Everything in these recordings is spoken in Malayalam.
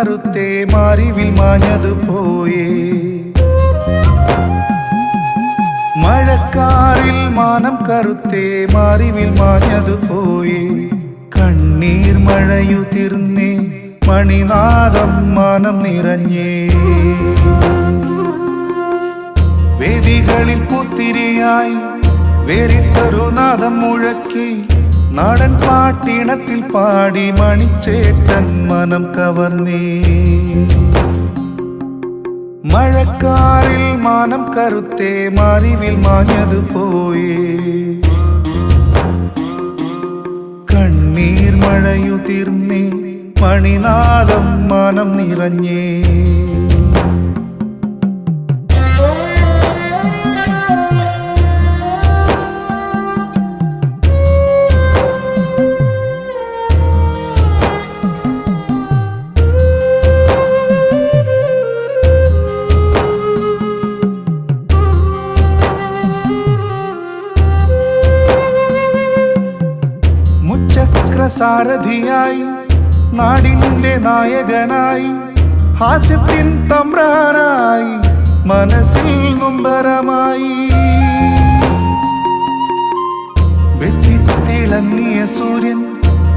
കറുത്തേ മാറിവിൽ മാഞ്ഞതു പോയേ. മഴക്കാറിൽ മാനം കറുത്തേ മാറിവിൽ മാഞ്ഞതു പോയേ. കണ്ണീർ മഴയുതിർന്നേ മണിനാദം മാനം നിറഞ്ഞേ. വേദികളിൽ പുത്തിരിയായി വേറിട്ടൊരു നാദം മുഴക്കി നാടൻ പാട്ടിണത്തിൽ പാടി മണിച്ചേട്ടൻ മനം കവർന്നേ. മഴക്കാറിൽ മാനം കറുത്തേ മറിവിൽ മാഞ്ഞത് പോയേ. കണ്ണീർ മഴയുതിർന്നേ മണിനാദം മാനം നിറഞ്ഞേ. സാരഥിയായി നാടിന്റെ നായകനായി ഹാസ്യത്തിൻ തമ്പ്രാനായി മനസ്സിൽ നൊമ്പരമായി. വെട്ടിത്തിളങ്ങിയ സൂര്യൻ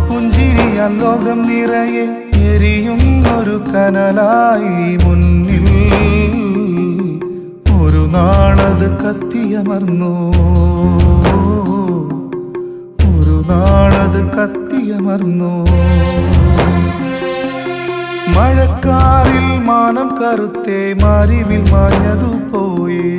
പുഞ്ചിരിയാൽ ലോകം നിറയെ എരിയുന്നൊരു കനലായി മുന്നിൽ. ഒരു നാളത് കത്തിയമർന്നു. ഒരു നാളത് കത്തിയമർന്നു മഴക്കാറിൽ മാനം കറുത്തേ മാറിവിൽ മാഞ്ഞതു പോയേ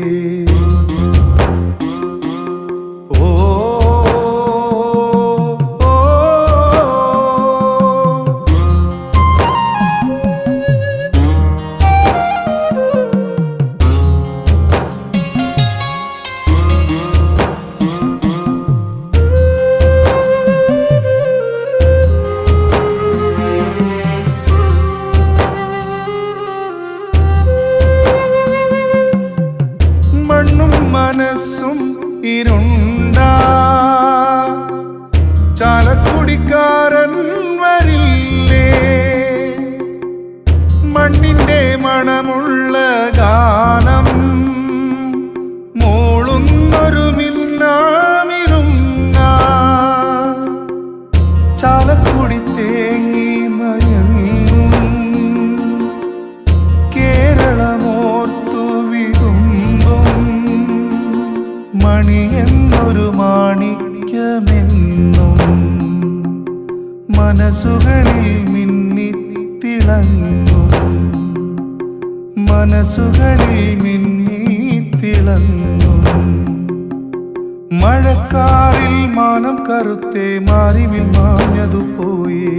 മനസ്സും ഇരുണ്ട. ചാലക്കുടിക്കാരൻ മനസ്സുകളിൽ മിന്നിത്തിളങ്ങും മനസ്സുകളിൽ മിന്നിത്തിളങ്ങും മഴക്കാറിൽ മാനം കറുത്തേ മാറിവിൽ മാഞ്ഞതു പോയേ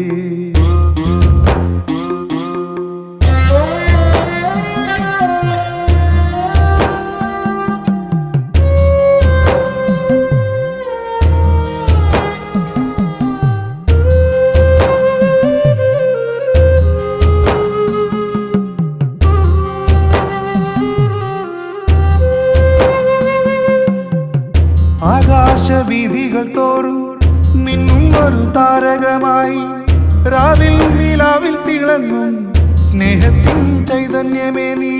തോറും മിന്നും ഒരു താരകമായി. രാവിൽ നിലാവിൽ തിളങ്ങും സ്നേഹത്തിൻ ചൈതന്യമേ നീ.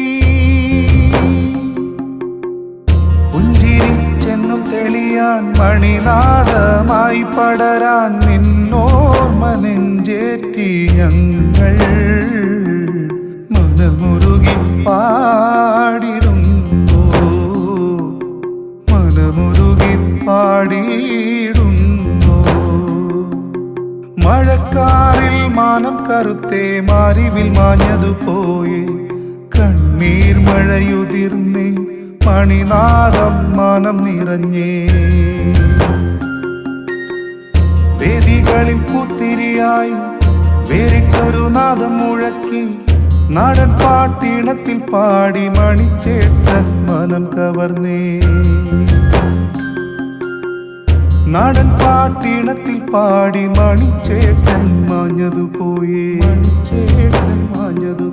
ഉഞ്ചിരിച്ചെന്നും തെളിയാൻ മണിനാദമായി പടരാൻ നിന്നോർമ്മ നെഞ്ചേറ്റി ഞങ്ങൾ മനമുരുകി പാടിടുന്നു മാറിവിൽ മാഞ്ഞതു പോയി. കണ്ണീർ മഴയുതിർന്നേ മണിനാദം മാനം നിറഞ്ഞേ. വേദികളിൽ പുത്തിരിയായി വേറിട്ടൊരു നാദം മുഴക്കി. നാടൻ പാട്ടിണത്തിൽ പാടി മണിച്ചേട്ടൻ മനം കവർന്നേ. നാടൻ പാട്ടിണത്തിൽ പാടി മണിച്ചേട്ടൻ മാഞ്ഞതു പോയേ. മണിച്ചേട്ടൻ മാഞ്ഞതു